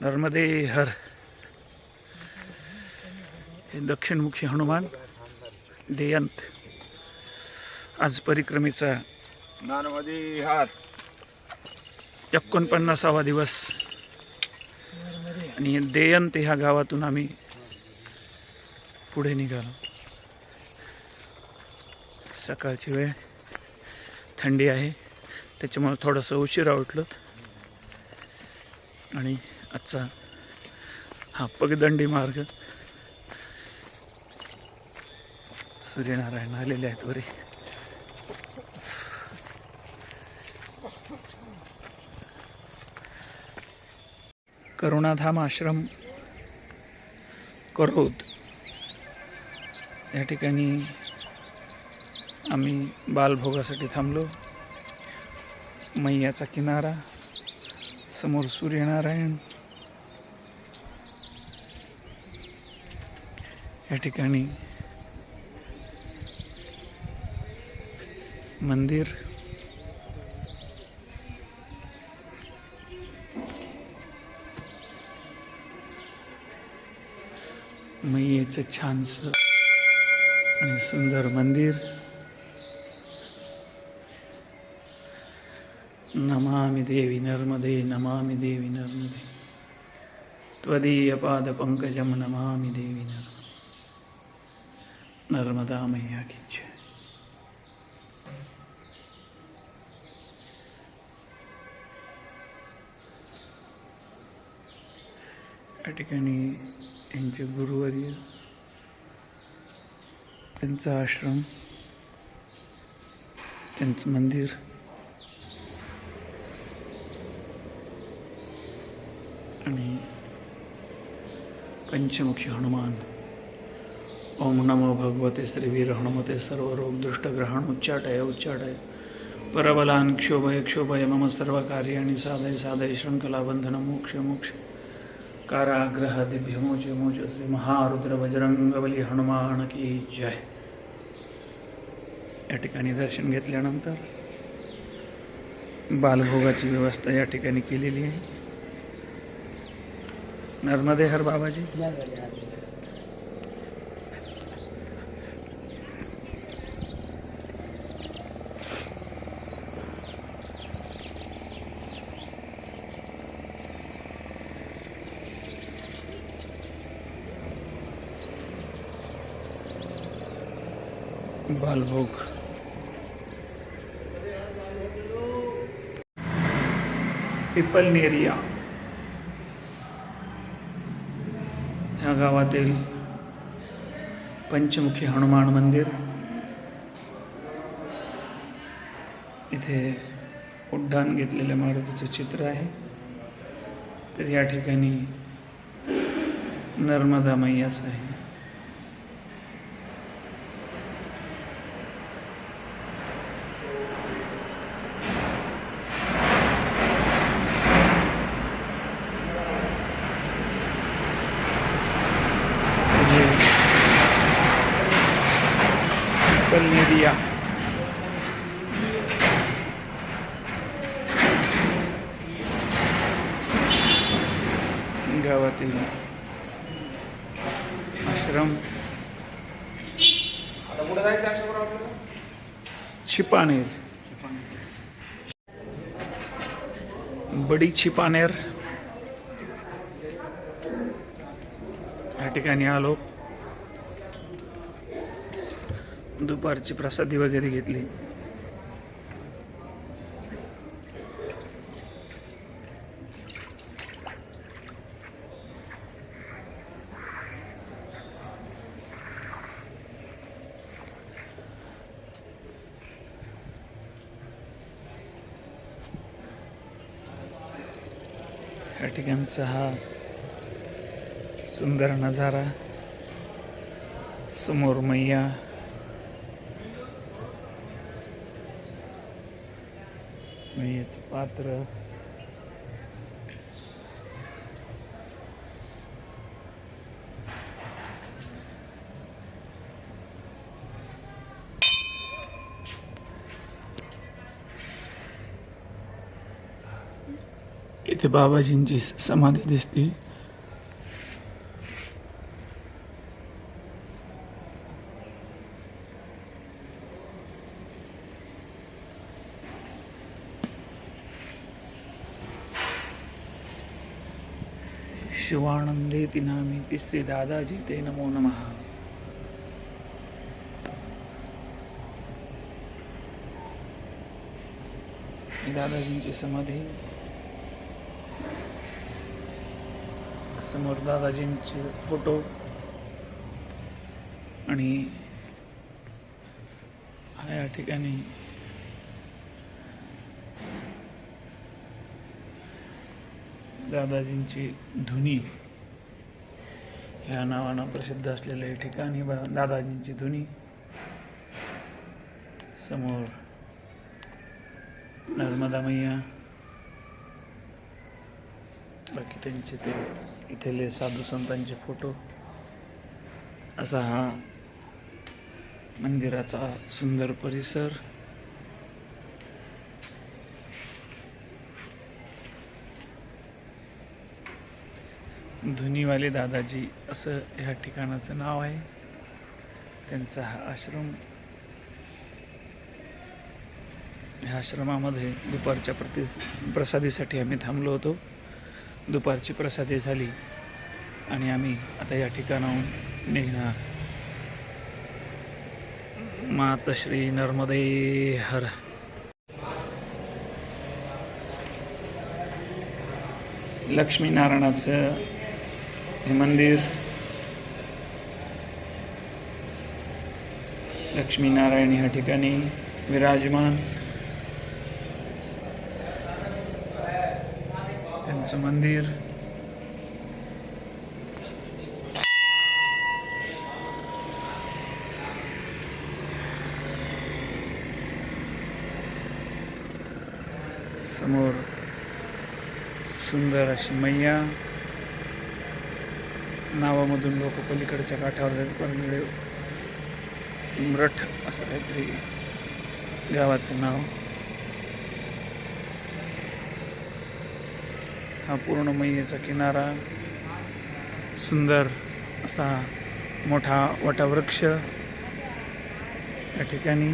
नर्मदे हर। हे दक्षिणमुखी हनुमान देयंत। आज परिक्रमेचा नानमध्ये हात एकोणपन्नासावा दिवस। आणि देयंत ह्या गावातून आम्ही पुढे निघालो। सकाळची वेळ थंडी आहे त्याच्यामुळे थोडंसं उशिरा उठलो आणि आजचा हा पगदंडी मार्ग. सूर्यनारायण आलेले आहेत वरे. करुणाधाम आश्रम करोद. या ठिकाणी आम्ही बालभोगासाठी थांबलो. मैयाचा किनारा समोर सूर्यनारायण. या ठिकाणी मंदिर. मैयेचं छानसं आणि सुंदर मंदिर. नमामि देवी नर्मदे नमामि देवी नर्मदे. त्वदीयपादपङ्कजं नमामि देवी नर्मदे. नर्मदा मैया की जय। या ठिकाणी त्यांचे गुरुवर्य त्यांचा आश्रम त्यांचं मंदिर आणि पंचमुखी हनुमान ओम नमो भगवते श्रीवीर हनुमते सर्वरोग दृष्टग्रहण उच्चाटय उच्चाटय। परबलान क्षोभय क्षोभय, मम सर्व कार्याणि साधय साधय शृंखला मोक्ष मोक्ष। काराग्रह दिव्य मोच मोच श्री महारुद्र बजरंगबली हनुमान की जय। या ठिकाणी दर्शन घेतल्यानंतर बालभोगाची व्यवस्था या ठिकाणी केलेली आहे. नर्मदे, हर बाबाजी. बालभोग. पिपलनेरिया. ह्या गावातील पंचमुखी हनुमान मंदिर. इथे उड्डाण घेतलेल्या मारुतीचं चित्र आहे. तर या ठिकाणी नर्मदा मैयाच आहे. पिपलनेरिया गावातील आश्रम छिपानेर बडी छिपानेर या ठिकाणी आलो. दुपारची प्रसादी वगैरे घेतली. या ठिकाणचा हा सुंदर नजारा समोर मैया पात्र। इथे की समाधि दिसते शिवानंदे तिनामी तिसरे दादाजी ते नमो नमः। दादाजींची समाधी समोर दादाजींचे फोटो आणि हा या ठिकाणी दादाजींची धुनी ह्या नावानं प्रसिद्ध असलेल्या ठिकाणी बा- दादाजींची धुनी समोर नर्मदा मैया. बाकी त्यांचे ते इथले साधू संतांचे फोटो. असा हा मंदिराचा सुंदर परिसर. धुनीवाले दादाजी असं ह्या ठिकाणाचं नाव आहे. त्यांचा हा आश्रम. ह्या आश्रमामध्ये दुपारच्या प्रति प्रसादीसाठी आम्ही थांबलो होतो. दुपारची प्रसादी झाली आणि आम्ही आता या ठिकाणाहून निघणार. मातश्री नर्मदे हर. लक्ष्मीनारायणाचं हे मंदिर. लक्ष्मीनारायण ह्या ठिकाणी विराजमान. त्यांचं मंदिर. समोर सुंदर अशी मैया. नावामधून लोक पलीकडच्या काठावर जातात, उमरठ असं काहीतरी गावाचं नाव. हा पूर्ण मैयेचा किनारा सुंदर असा मोठा वटवृक्ष या ठिकाणी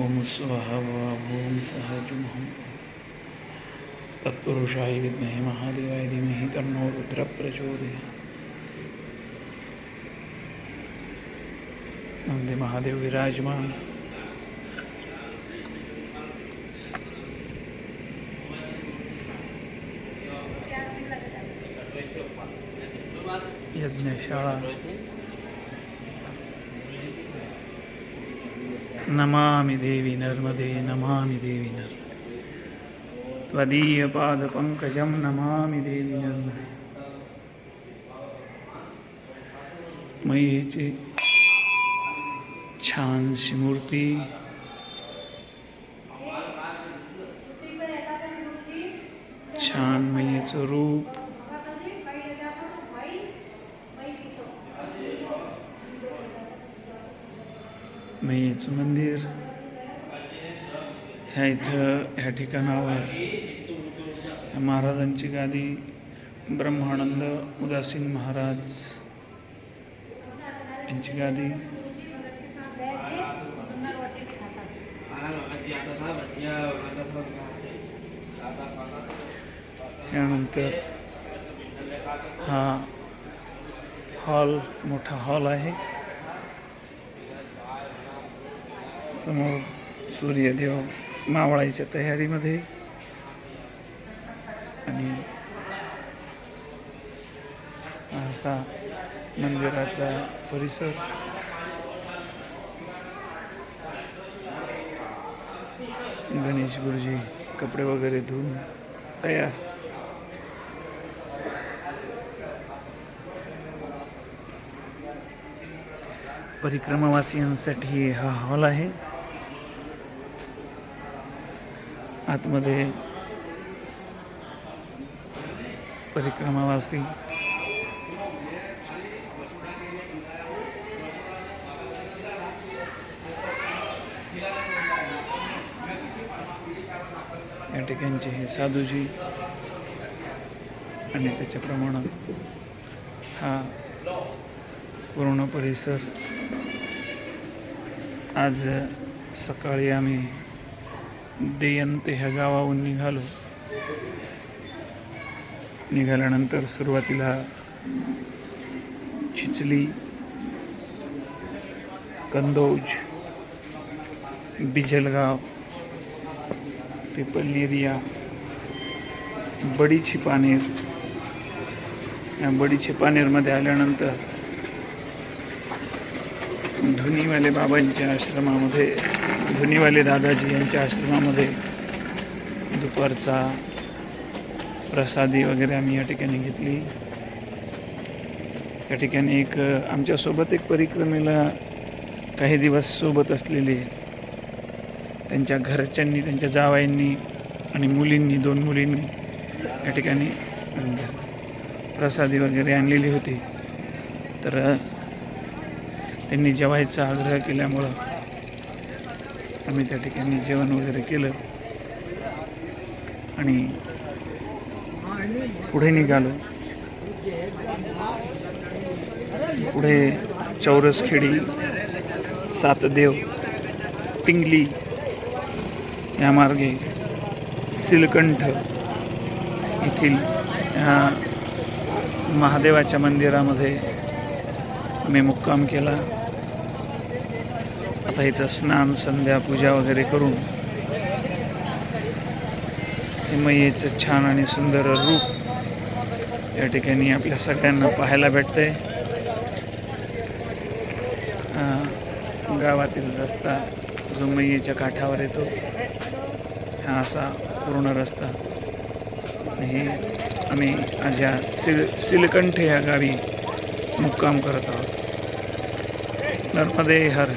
ഓം സ്വഹവാം സഹജുമഹം തത്പുരുഷായ വിദ്മഹേ മഹാദേവായ ധീമഹി തണ്ണോ രുദ്ര പ്രചോദയ നന്ദി മഹാദേവ് വിരാജ്മാൻ. यज्ञशाळा नमामि देवी नर्मदे नमामि देवी नर्मदे त्वदीयपादपङ्कजं नमामि देवी नर्मदे मयीची छानशी मूर्ती छान मैयेचं रूप मैयेचं मंदिर ह्या इथं ह्या ठिकाणावर. ह्या महाराजांची गादी ब्रह्मानंद उदासीन महाराज यांची गादी. यानंतर हा हॉल मोठा हॉल आहे. समोर सूर्यदेव मावळायच्या तयारीमध्ये. आणि असा मंदिराचा परिसर. गणेश गुरुजी कपडे वगैरे धुवून तयार. परिक्रमावासियांसाठी हा हॉल आहे. आतमध्ये परिक्रमावासी या ठिकाणचे हे साधूजी आणि त्याच्याप्रमाणे हा पूर्ण परिसर. आज सकाळी आम्ही देयंत ह्या गावाहून निघालो. निघाल्यानंतर सुरुवातीला चिचली कंदौज बिजलगाव पिपलेरिया बडीची पानेर. या बडीची पानेरमध्ये आल्यानंतर धुनीवाले बाबांच्या आश्रमामध्ये धुनीवाले दादाजी यांच्या आश्रमामध्ये दुपारचा प्रसादी वगैरे आम्ही या ठिकाणी घेतली. या ठिकाणी एक आमच्यासोबत एक परिक्रमेला काही दिवस सोबत असलेले त्यांच्या घरच्यांनी त्यांच्या जावाईंनी आणि मुलींनी दोन मुलींनी या ठिकाणी प्रसादी वगैरे आणलेली होती. तर त्यांनी जेवायचा आग्रह केल्यामुळं आम्ही त्या ठिकाणी जेवण वगैरे केलं. आणि पुढे निघालो. पुढे चौरसखेडी सातदेव पिंगली या मार्गे सिलकंठ येथील ह्या महादेवाच्या मंदिरामध्ये आम्ही मुक्काम केला. आता इथं स्नान संध्या पूजा वगैरे करून हिमयेचं छान आणि सुंदर रूप या ठिकाणी आपल्या सगळ्यांना पाहायला भेटतंय. गावातील रस्ता जो मैयेच्या काठावर येतो हा असा पूर्ण रस्ता. हे आम्ही आज या सिल सिलकंठ या गावी मुक्काम करत आहोत. नर्मदे हर